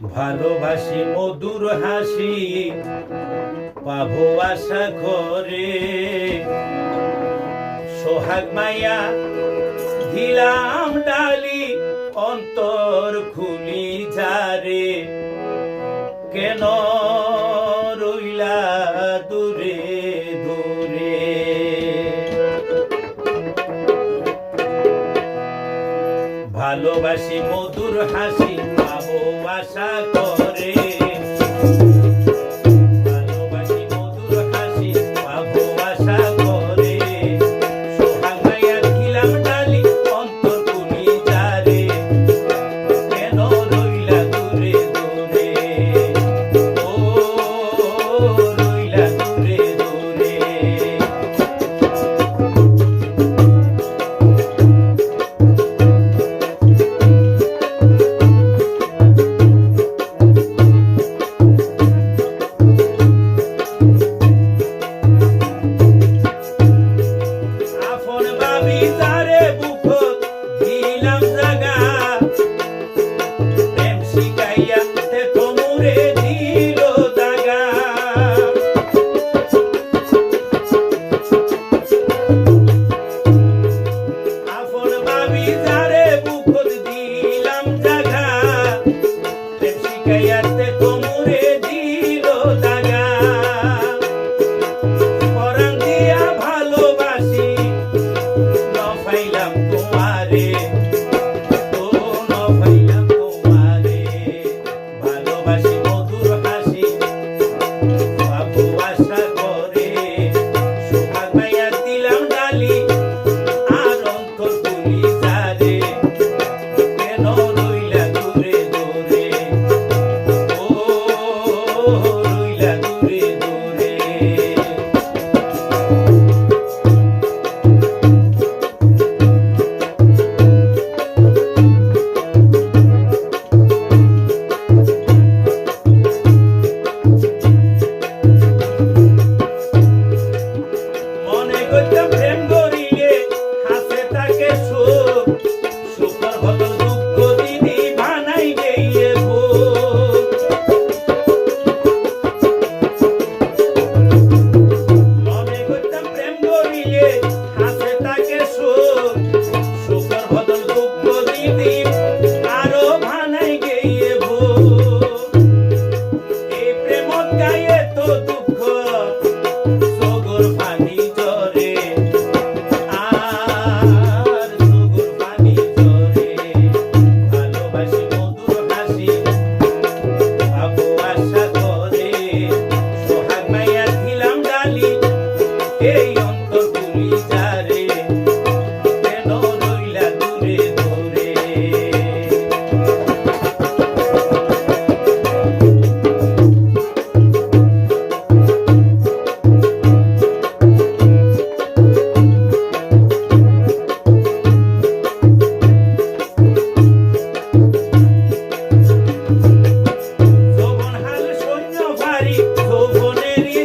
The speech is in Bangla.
ভালোবাসি মধুর হাসি পাবো আশা করে। সোহাগ মাইয়া দিলাম ডালি অন্তর খুলি যারে কেন ভালোবাসি মধুর হাসি পাবো আশা কর। Brasil. Diet ভুবনেরই